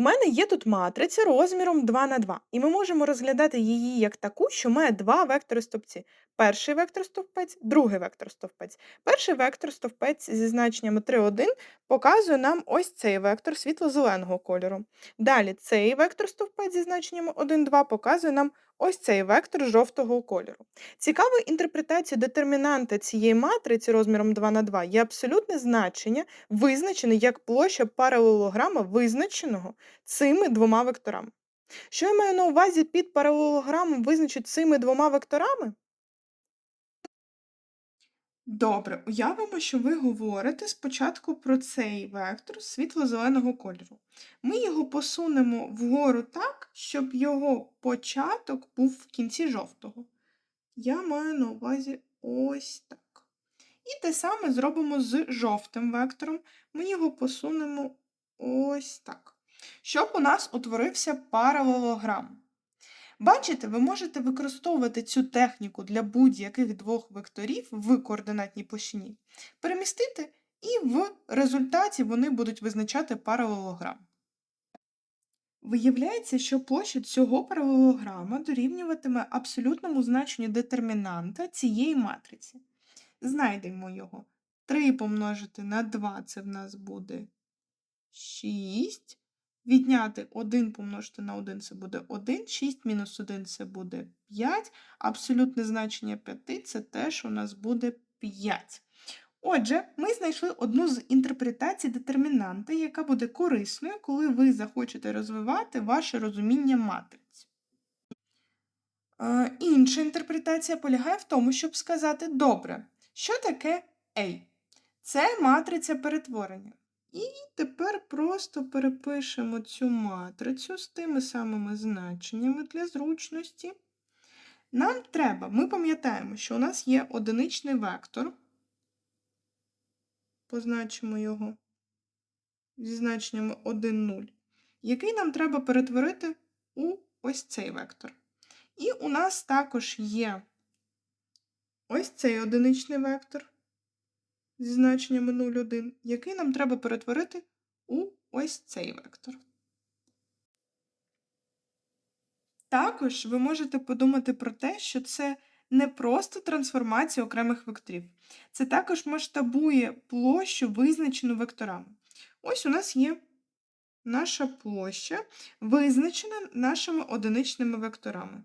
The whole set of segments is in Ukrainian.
У мене є тут матриця розміром 2 на 2, і ми можемо розглядати її як таку, що має два вектори стовпці. Перший вектор стовпець, другий вектор стовпець. Перший вектор стовпець зі значеннями 3, 1 показує нам ось цей вектор світло-зеленого кольору. Далі цей вектор стовпець зі значеннями 1, 2 показує нам ось цей вектор жовтого кольору. Цікавою інтерпретацією детермінанта цієї матриці розміром 2 на 2 є абсолютне значення, визначене як площа паралелограма, визначеного цими двома векторами. Що я маю на увазі під паралелограмом визначить цими двома векторами? Добре, уявимо, що ви говорите спочатку про цей вектор світло-зеленого кольору. Ми його посунемо вгору так, щоб його початок був в кінці жовтого. Я маю на увазі ось так. І те саме зробимо з жовтим вектором. Ми його посунемо ось так. Щоб у нас утворився паралелограм. Бачите, ви можете використовувати цю техніку для будь-яких двох векторів в координатній площині, перемістити, і в результаті вони будуть визначати паралелограм. Виявляється, що площа цього паралелограма дорівнюватиме абсолютному значенню детермінанта цієї матриці. Знайдемо його. 3 помножити на 2 це в нас буде 6. Відняти 1 помножити на 1 це буде 1, 6 мінус 1 це буде 5. Абсолютне значення 5 це теж у нас буде 5. Отже, ми знайшли одну з інтерпретацій детермінанта, яка буде корисною, коли ви захочете розвивати ваше розуміння матриць. Е, Інша інтерпретація полягає в тому, щоб сказати добре, що таке A? Це матриця перетворення. І тепер просто перепишемо цю матрицю з тими самими значеннями для зручності. Нам треба, ми пам'ятаємо, що у нас є одиничний вектор. Позначимо його зі значеннями 1, 0, який нам треба перетворити у ось цей вектор. І у нас також є ось цей одиничний вектор зі значеннями 0, 1, який нам треба перетворити у ось цей вектор. Також ви можете подумати про те, що це не просто трансформація окремих векторів. Це також масштабує площу, визначену векторами. Ось у нас є наша площа, визначена нашими одиничними векторами.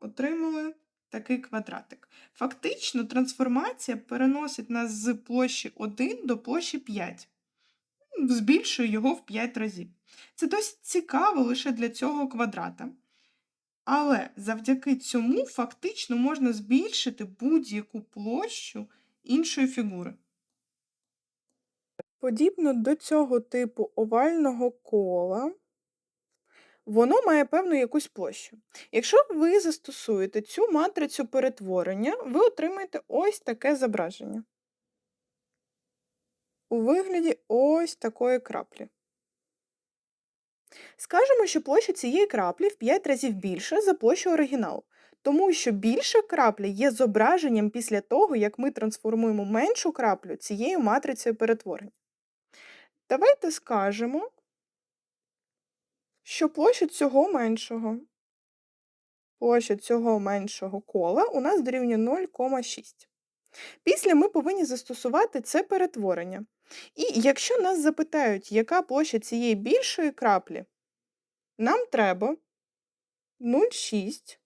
Отримали такий квадратик. Фактично, трансформація переносить нас з площі 1 до площі 5. Збільшує його в 5 разів. Це досить цікаво лише для цього квадрата. Але завдяки цьому фактично можна збільшити будь-яку площу іншої фігури. Подібно до цього типу овального кола, воно має певну якусь площу. Якщо ви застосуєте цю матрицю перетворення, ви отримаєте ось таке зображення. У вигляді ось такої краплі. Скажемо, що площа цієї краплі в 5 разів більша за площу оригіналу, тому що більша крапля є зображенням після того, як ми трансформуємо меншу краплю цією матрицею перетворення. Давайте скажемо, що площа цього меншого, площа цього меншого кола у нас дорівнює 0,6. Після ми повинні застосувати це перетворення. І якщо нас запитають, яка площа цієї більшої краплі, нам треба 0,6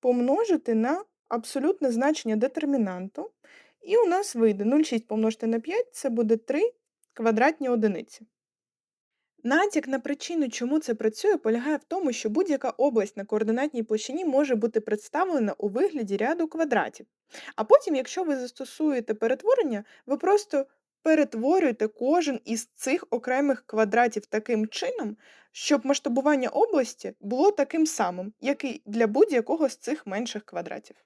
помножити на абсолютне значення детермінанту, і у нас вийде 0,6 помножити на 5 це буде 3 квадратні одиниці. Натяк на причину, чому це працює, полягає в тому, що будь-яка область на координатній площині може бути представлена у вигляді ряду квадратів. А потім, якщо ви застосуєте перетворення, ви просто перетворюєте кожен із цих окремих квадратів таким чином, щоб масштабування області було таким самим, як і для будь-якого з цих менших квадратів.